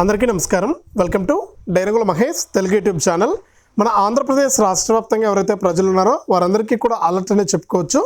అందరికీ నమస్కారం. Welcome to డైరంగుల మహేష్ తెలుగు యూట్యూబ్ ఛానల్. మన ఆంధ్రప్రదేశ్ రాష్ట్ర వ్యాప్తంగా ఎవరైతే ప్రజలు ఉన్నారో వారందరికీ కూడా అలర్ట్ అనే చెప్పుకోవచ్చు.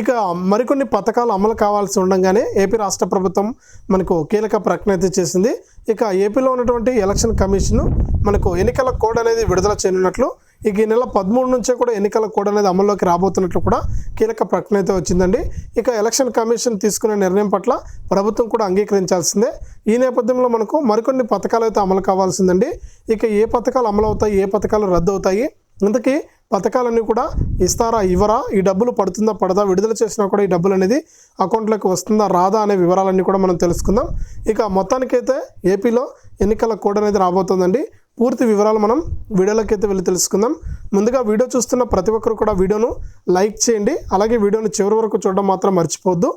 ఇక మరికొన్ని పథకాలు అమలు కావాల్సి ఉండగానే ఏపీ రాష్ట్ర ప్రభుత్వం మనకు కీలక ప్రకటన అయితే చేసింది. ఇక ఏపీలో ఉన్నటువంటి ఎలక్షన్ కమిషన్ మనకు ఎన్నికల కోడ్ అనేది విడుదల చేయనున్నట్లు ఇక ఈ నెల పదమూడు నుంచే కూడా ఎన్నికల కోడ్ అనేది అమల్లోకి రాబోతున్నట్లు కూడా కీలక ప్రకటన అయితే వచ్చిందండి. ఇక ఎలక్షన్ కమిషన్ తీసుకునే నిర్ణయం పట్ల ప్రభుత్వం కూడా అంగీకరించాల్సిందే. ఈ నేపథ్యంలో మనకు మరికొన్ని పథకాలు అయితే అమలు కావాల్సిందండి. ఇక ఏ పథకాలు అమలు అవుతాయి ఏ పథకాలు రద్దు అవుతాయి? ఇంతకీ పథకాలన్నీ కూడా ఇస్తారా ఇవ్వరా? ఈ డబ్బులు పడుతుందా పడదా? విడుదల చేసినా కూడా ఈ డబ్బులు అనేది అకౌంట్లోకి వస్తుందా రాదా అనే వివరాలన్నీ కూడా మనం తెలుసుకుందాం. ఇక మొత్తానికైతే ఏపీలో ఎన్నికల కోడ్ అనేది రాబోతుందండి. పూర్తి వివరాలు మనం వీడియోలోకి అయితే వెళ్ళి తెలుసుకుందాం. ముందుగా వీడియో చూస్తున్న ప్రతి ఒక్కరు కూడా వీడియోను లైక్ చేయండి. అలాగే వీడియోను చివరి వరకు చూడడం మాత్రం మర్చిపోవద్దు.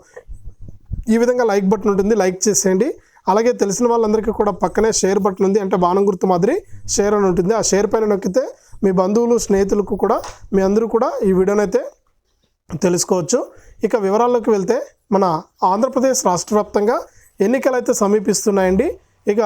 ఈ విధంగా లైక్ బటన్ ఉంటుంది లైక్ చేసేయండి. అలాగే తెలిసిన వాళ్ళందరికీ కూడా పక్కనే షేర్ బటన్ ఉంది అంటే బాణం గుర్తు మాదిరి షేర్ అని ఉంటుంది. ఆ షేర్ పైన నొక్కితే మీ బంధువులు స్నేహితులకు కూడా మీ అందరూ కూడా ఈ వీడియోనైతే తెలుసుకోవచ్చు. ఇక వివరాల్లోకి వెళ్తే మన ఆంధ్రప్రదేశ్ రాష్ట్ర వ్యాప్తంగా ఎన్నికలు అయితే సమీపిస్తున్నాయండి ఇక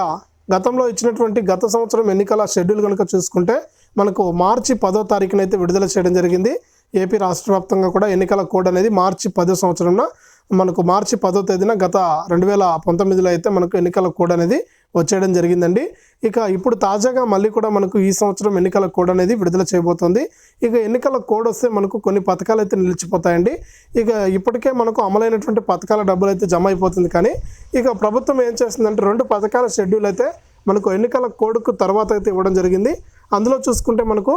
గతంలో ఇచ్చినటువంటి గత సంవత్సరం ఎన్నికల షెడ్యూల్ కనుక చూసుకుంటే మనకు మార్చి పదో తారీఖున అయితే విడుదల చేయడం జరిగింది. ఏపీ రాష్ట్ర వ్యాప్తంగా కూడా ఎన్నికల కోడ్ అనేది మార్చి పదో సంవత్సరంలో మనకు మార్చి పదో తేదీన గత రెండు వేల పంతొమ్మిదిలో అయితే మనకు ఎన్నికల కోడ్ అనేది వచ్చేయడం జరిగిందండి. ఇక ఇప్పుడు తాజాగా మళ్ళీ కూడా మనకు ఈ సంవత్సరం ఎన్నికల కోడ్ అనేది విడుదల చేయబోతోంది. ఇక ఎన్నికల కోడ్ వస్తే మనకు కొన్ని పథకాలు అయితే నిలిచిపోతాయండి. ఇక ఇప్పటికే మనకు అమలైనటువంటి పథకాల డబ్బులు అయితే జమ అయిపోతుంది కానీ ఇక ప్రభుత్వం ఏం చేస్తుందంటే రెండు పథకాల షెడ్యూల్ అయితే మనకు ఎన్నికల కోడ్కు తర్వాత అయితే ఇవ్వడం జరిగింది. అందులో చూసుకుంటే మనకు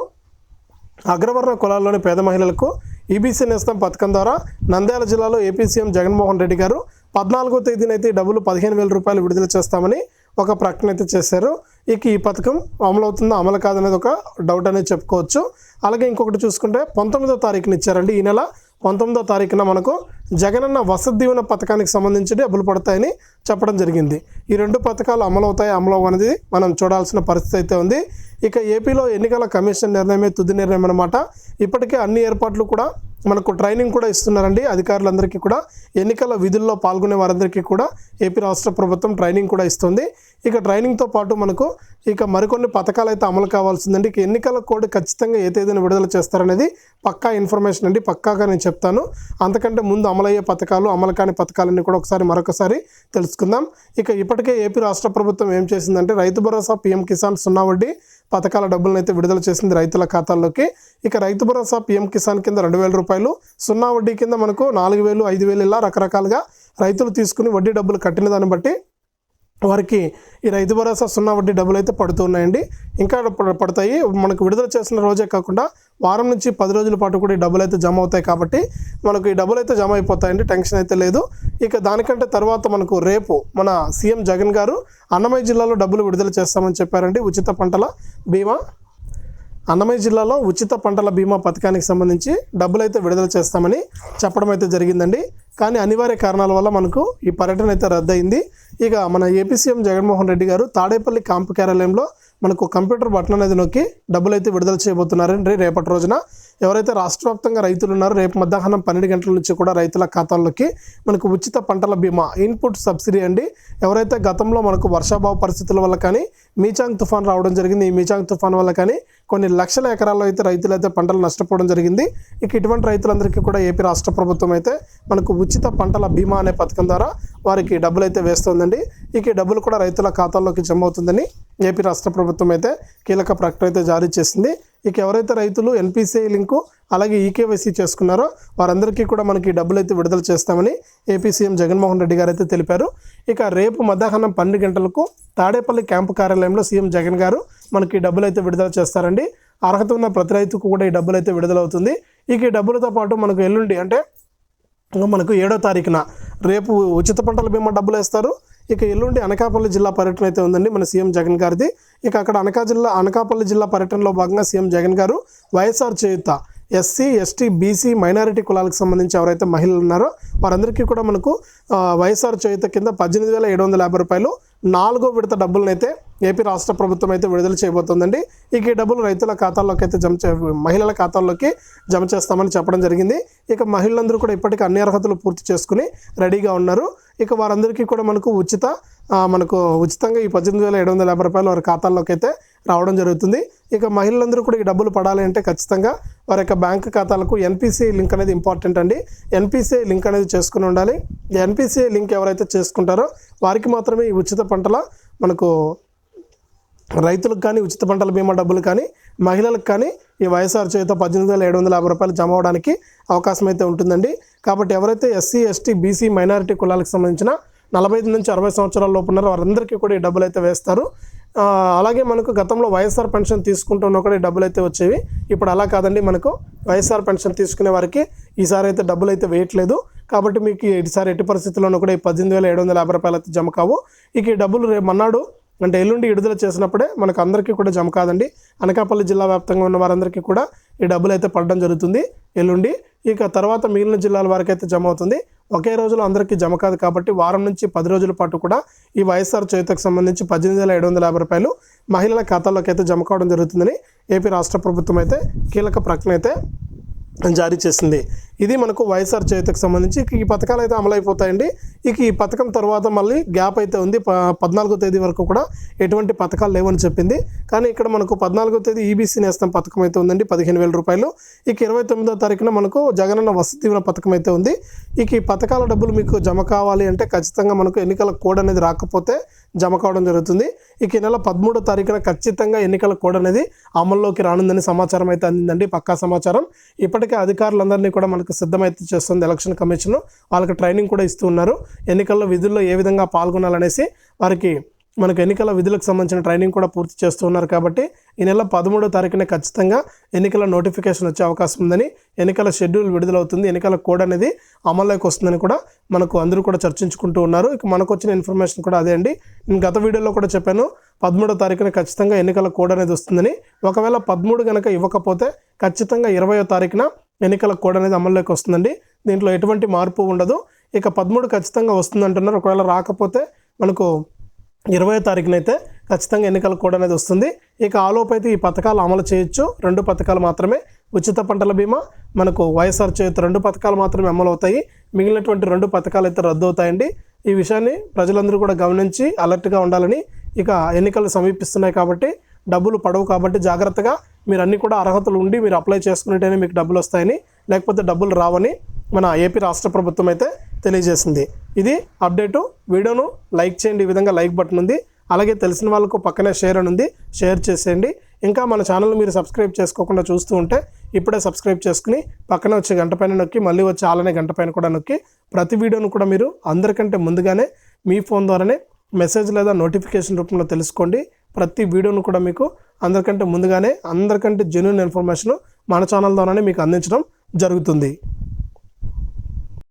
అగ్రవర్ణ కులాల్లోని పేద మహిళలకు ఈబీసీ నేస్తం పథకం ద్వారా నంద్యాల జిల్లాలో ఏపీ సీఎం జగన్మోహన్ రెడ్డి గారు పద్నాలుగో తేదీనైతే డబ్బులు పదిహేను వేల రూపాయలు విడుదల చేస్తామని ఒక ప్రకటన అయితే చేశారు. ఇక ఈ పథకం అమలు అవుతుందో అమలు కాదనేది ఒక డౌట్ అనేది చెప్పుకోవచ్చు. అలాగే ఇంకొకటి చూసుకుంటే పంతొమ్మిదో తారీఖున ఇచ్చారండి. ఈ నెల పంతొమ్మిదో తారీఖున మనకు జగనన్న వసతి దీవెన పథకానికి సంబంధించి డబ్బులు పడతాయని చెప్పడం జరిగింది. ఈ రెండు పథకాలు అమలు అవుతాయి అమలు అనేది మనం చూడాల్సిన పరిస్థితి అయితే ఉంది. ఇక ఏపీలో ఎన్నికల కమిషన్ నిర్ణయమే తుది నిర్ణయం అనమాట ఇప్పటికే అన్ని ఏర్పాట్లు కూడా మనకు ట్రైనింగ్ కూడా ఇస్తున్నారండి. అధికారులందరికీ కూడా ఎన్నికల విధుల్లో పాల్గొనే వారందరికీ కూడా ఏపీ రాష్ట్ర ప్రభుత్వం ట్రైనింగ్ కూడా ఇస్తుంది. ఇక ట్రైనింగ్తో పాటు మనకు ఇక మరికొన్ని పథకాలు అయితే అమలు కావాల్సిందండి. ఇక ఎన్నికల కోడ్ ఖచ్చితంగా ఏ తేదీన విడుదల చేస్తారనేది పక్కా ఇన్ఫర్మేషన్ అండి. పక్కాగా నేను చెప్తాను. అంతకంటే ముందు అమలయ్యే పథకాలు అమలు కాని పథకాలన్నీ కూడా ఒకసారి మరొకసారి తెలుసుకుందాం. ఇక ఇప్పటికే ఏపీ రాష్ట్ర ప్రభుత్వం ఏం చేసిందంటే రైతు భరోసా పీఎం కిసాన్ సున్నా వడ్డీ పథకాల డబ్బులను అయితే విడుదల చేసింది రైతుల ఖాతాల్లోకి. ఇక రైతు భరోసా పీఎం కిసాన్ కింద రెండు వేల రూపాయలు. సున్నా వడ్డీ కింద మనకు నాలుగు వేలు ఐదు వేలు ఇలా రకరకాలుగా రైతులు తీసుకుని వడ్డీ డబ్బులు కట్టిన దాన్ని బట్టి వారికి ఈ రైతు భరోసా సున్నా వడ్డీ డబ్బులు అయితే పడుతున్నాయండి ఇంకా పడతాయి. మనకు విడుదల చేసిన రోజే కాకుండా వారం నుంచి పది రోజుల పాటు కూడా ఈ డబ్బులు అయితే జమ అవుతాయి కాబట్టి మనకు ఈ డబ్బులు అయితే జమ అయిపోతాయండి. టెన్షన్ అయితే లేదు. ఇక దానికంటే తర్వాత మనకు రేపు మన సీఎం జగన్ గారు అన్నమయ్య జిల్లాలో డబ్బులు విడుదల చేస్తామని చెప్పారండి. ఉచిత పంటల బీమా అన్నమయ్య జిల్లాలో ఉచిత పంటల బీమా పథకానికి సంబంధించి డబ్బులు అయితే విడుదల చేస్తామని చెప్పడం అయితే జరిగిందండి. కానీ అనివార్య కారణాల వల్ల మనకు ఈ పర్యటన అయితే రద్దయింది. ఇక మన ఏపీ సీఎం జగన్మోహన్ రెడ్డి గారు తాడేపల్లి క్యాంపు కార్యాలయంలో మనకు కంప్యూటర్ బటన్ అనేది నొక్కి డబ్బులు అయితే విడుదల చేయబోతున్నారండి రేపటి రోజున. ఎవరైతే రాష్ట్ర వ్యాప్తంగా రైతులు ఉన్నారో రేపు మధ్యాహ్నం పన్నెండు గంటల నుంచి కూడా రైతుల ఖాతాల్లోకి మనకు ఉచిత పంటల బీమా ఇన్పుట్ సబ్సిడీ అండి. ఎవరైతే గతంలో మనకు వర్షాభావ పరిస్థితుల వల్ల కానీ మీచాంగ్ తుఫాన్ రావడం జరిగింది ఈ మీచాంగ్ తుఫాన్ వల్ల కానీ కొన్ని లక్షల ఎకరాల్లో అయితే రైతులు అయితే పంటలు నష్టపోవడం జరిగింది. ఇక ఇటువంటి రైతులందరికీ కూడా ఏపీ రాష్ట్ర ప్రభుత్వం అయితే మనకు ఉచిత పంటల బీమా అనే పథకం ద్వారా వారికి డబ్బులు అయితే వేస్తుందండి. ఇక డబ్బులు కూడా రైతుల ఖాతాల్లోకి జమ అవుతుందని ఏపీ రాష్ట్ర ప్రభుత్వం అయితే కీలక ప్రకటన అయితే జారీ చేసింది. ఇక ఎవరైతే రైతులు ఎన్పిసిఐ లింకు అలాగే ఈకేవైసీ చేసుకున్నారో వారందరికీ కూడా మనకి డబ్బులు అయితే విడుదల చేస్తామని ఏపీ సీఎం జగన్మోహన్ రెడ్డి గారు అయితే తెలిపారు. ఇక రేపు మధ్యాహ్నం పన్నెండు గంటలకు తాడేపల్లి క్యాంపు కార్యాలయంలో సీఎం జగన్ గారు మనకి డబ్బులు అయితే విడుదల చేస్తారండి. అర్హత ఉన్న ప్రతి రైతుకు కూడా ఈ డబ్బులు అయితే విడుదలవుతుంది. ఇక ఈ డబ్బులతో పాటు మనకు ఎల్లుండి అంటే మనకు ఏడో తారీఖున రేపు ఉచిత పంటల బీమా డబ్బులు వేస్తారు. ఇక ఎల్లుండి అనకాపల్లి జిల్లా పర్యటన అయితే ఉందండి. మన సీఎం జగన్ గారిది. ఇక అక్కడ అనకా జిల్లా అనకాపల్లి జిల్లా పర్యటనలో భాగంగా CM Jagan garu YSR Cheyutha SC ST BC minority కులాలకు సంబంధించి ఎవరైతే మహిళలు ఉన్నారో వారందరికీ కూడా మనకు వైఎస్ఆర్ చేయుత కింద పద్దెనిమిది వేల ఏడు వందల యాభై రూపాయలు నాలుగో విడత డబ్బులను అయితే ఏపీ రాష్ట్ర ప్రభుత్వం అయితే విడుదల చేయబోతోందండి. ఇక ఈ డబ్బులు రైతుల ఖాతాల్లోకి అయితే జమ చే మహిళల ఖాతాల్లోకి జమ చేస్తామని చెప్పడం జరిగింది. ఇక మహిళలందరూ కూడా ఇప్పటికీ అన్ని అర్హతలు పూర్తి చేసుకుని రెడీగా ఉన్నారు. ఇక వారందరికీ కూడా మనకు ఉచిత మనకు ఉచితంగా ఈ పద్దెనిమిది వేల ఏడు వందల యాభై రూపాయలు వారి ఖాతాల్లోకి అయితే రావడం జరుగుతుంది. ఇక మహిళలందరూ కూడా ఈ డబ్బులు పడాలి అంటే ఖచ్చితంగా వారి యొక్క బ్యాంక్ ఖాతాలకు ఎన్పిసిఐ లింక్ అనేది ఇంపార్టెంట్ అండి. ఎన్పిసిఐ లింక్ అనేది చేసుకుని ఉండాలి. ఎన్పిసిఐ లింక్ ఎవరైతే చేసుకుంటారో వారికి మాత్రమే ఈ ఉచిత పంటల మనకు రైతులకు కానీ ఉచిత పంటల బీమా డబ్బులు కానీ మహిళలకు కానీ ఈ వైఎస్ఆర్ చేత పద్దెనిమిది వేల ఏడు వందల యాభై రూపాయలు జమ అవడానికి అవకాశం అయితే ఉంటుందండి. కాబట్టి ఎవరైతే ఎస్సీ ఎస్టీ బీసీ మైనారిటీ కులాలకు సంబంధించిన నలభై ఐదు నుంచి అరవై సంవత్సరాల లోపు ఉన్నారో వారందరికీ కూడా ఈ డబ్బులు అయితే వేస్తారు. అలాగే మనకు గతంలో వైఎస్ఆర్ పెన్షన్ తీసుకుంటున్న కూడా ఈ డబ్బులు అయితే వచ్చేవి. ఇప్పుడు అలా కాదండి మనకు వైఎస్ఆర్ పెన్షన్ తీసుకునే వారికి ఈసారి అయితే డబ్బులు అయితే వేయట్లేదు. కాబట్టి మీకు ఈసారి ఎట్టి పరిస్థితుల్లోనూ కూడా ఈ పద్దెనిమిది వేల ఏడు వందల యాభై రూపాయలు అయితే జమ కావు. ఇక ఈ డబ్బులు రేపు మన్నాడు అంటే ఎల్లుండి విడుదల చేసినప్పుడే మనకు అందరికీ కూడా జమ కాదండి. అనకాపల్లి జిల్లా వ్యాప్తంగా ఉన్న వారందరికీ కూడా ఈ డబ్బులు అయితే పడడం జరుగుతుంది ఎల్లుండి. ఇక తర్వాత మిగిలిన జిల్లాల వారికి అయితే జమ అవుతుంది. ఒకే రోజులో అందరికీ జమ కాదు కాబట్టి వారం నుంచి పది రోజుల పాటు కూడా ఈ వైఎస్ఆర్ చేతికి సంబంధించి పద్దెనిమిది వేల ఏడు వందల యాభై రూపాయలు మహిళల ఖాతాల్లోకి అయితే జమ కావడం జరుగుతుందని ఏపీ రాష్ట్ర ప్రభుత్వం అయితే కీలక ప్రకటన అయితే జారీ చేసింది. ఇది మనకు వైఎస్ఆర్ చేతికి సంబంధించి ఈ పథకాలు అయితే అమలైపోతాయండి. ఇక ఈ పథకం తర్వాత మళ్ళీ గ్యాప్ అయితే ఉంది. ప పద్నాలుగో తేదీ వరకు కూడా ఎటువంటి పథకాలు లేవని చెప్పింది. కానీ ఇక్కడ మనకు పద్నాలుగో తేదీ ఈబీసీ నేస్తం పథకం అయితే ఉందండి. పదిహేను వేల రూపాయలు. ఇక ఇరవై తొమ్మిదో తారీఖున మనకు జగనన్న వసతి దీవెన పథకం అయితే ఉంది. ఇక ఈ పథకాల డబ్బులు మీకు జమ కావాలి అంటే ఖచ్చితంగా మనకు ఎన్నికల కోడ్ అనేది రాకపోతే జమ కావడం జరుగుతుంది. ఇక ఈ నెల పదమూడో తారీఖున ఖచ్చితంగా ఎన్నికల కోడ్ అనేది అమల్లోకి రానుందని సమాచారం అయితే అందిందండి. పక్కా సమాచారం. ఇప్పటికే అధికారులందరినీ కూడా మనకు సిద్ధమైతే చేస్తుంది ఎలక్షన్ కమిషన్. వాళ్ళకి ట్రైనింగ్ కూడా ఇస్తూ ఉన్నారు. ఎన్నికల్లో విధుల్లో ఏ విధంగా పాల్గొనాలనేసి వారికి మనకు ఎన్నికల విధులకు సంబంధించిన ట్రైనింగ్ కూడా పూర్తి చేస్తున్నారు కాబట్టి ఈ నెల పదమూడో తారీఖున ఖచ్చితంగా ఎన్నికల నోటిఫికేషన్ వచ్చే అవకాశం ఉందని ఎన్నికల షెడ్యూల్ విడుదలవుతుంది. ఎన్నికల కోడ్ అనేది అమల్లోకి వస్తుందని కూడా మనకు అందరూ కూడా చర్చించుకుంటూ ఉన్నారు. ఇక మనకు వచ్చిన ఇన్ఫర్మేషన్ కూడా అదే అండి. నేను గత వీడియోలో కూడా చెప్పాను పదమూడో తారీఖున ఖచ్చితంగా ఎన్నికల కోడ్ అనేది వస్తుందని. ఒకవేళ పదమూడు కనుక ఇవ్వకపోతే ఖచ్చితంగా ఇరవయో తారీఖున ఎన్నికల కోడ్ అనేది అమల్లోకి వస్తుందండి. దీంట్లో ఎటువంటి మార్పు ఉండదు. ఇక పదమూడు ఖచ్చితంగా వస్తుంది అంటున్నారు ఒకవేళ రాకపోతే మనకు ఇరవై తారీఖున అయితే ఖచ్చితంగా ఎన్నికల కోడ్ అనేది వస్తుంది. ఇక ఆలోపు అయితే ఈ పథకాలు అమలు చేయొచ్చు. రెండు పథకాలు మాత్రమే. ఉచిత పంటల బీమా మనకు వైఎస్ఆర్ చేతి రెండు పథకాలు మాత్రమే అమలు అవుతాయి మిగిలినటువంటి రెండు పథకాలు అయితే రద్దు అవుతాయండి ఈ విషయాన్ని ప్రజలందరూ కూడా గమనించి అలర్ట్గా ఉండాలని ఇక ఎన్నికలు సమీపిస్తున్నాయి కాబట్టి డబ్బులు పడవు కాబట్టి జాగ్రత్తగా మీరు అన్ని కూడా అర్హతలు ఉండి మీరు అప్లై చేసుకునేటనే మీకు డబ్బులు వస్తాయని లేకపోతే డబ్బులు రావని మన ఏపీ రాష్ట్ర ప్రభుత్వం అయితే తెలియజేసింది. ఇది అప్డేటు. వీడియోను లైక్ చేయండి. ఈ విధంగా లైక్ బటన్ ఉంది. అలాగే తెలిసిన వాళ్ళకు పక్కనే షేర్ అని ఉంది. షేర్ చేసేయండి. ఇంకా మన ఛానల్ మీరు సబ్స్క్రైబ్ చేసుకోకుండా చూస్తూ ఉంటే ఇప్పుడే సబ్స్క్రైబ్ చేసుకుని పక్కనే వచ్చే గంట పైన నొక్కి మళ్ళీ వచ్చే ఆలనే గంట పైన కూడా నొక్కి ప్రతి వీడియోను కూడా మీరు అందరికంటే ముందుగానే మీ ఫోన్ ద్వారానే మెసేజ్ లేదా నోటిఫికేషన్ రూపంలో తెలుసుకోండి. ప్రతి వీడియోను కూడా మీకు అందరికంటే ముందుగానే అందరికంటే జెన్యున్ ఇన్ఫర్మేషన్ మన ఛానల్ ద్వారానే మీకు అందించడం జరుగుతుంది.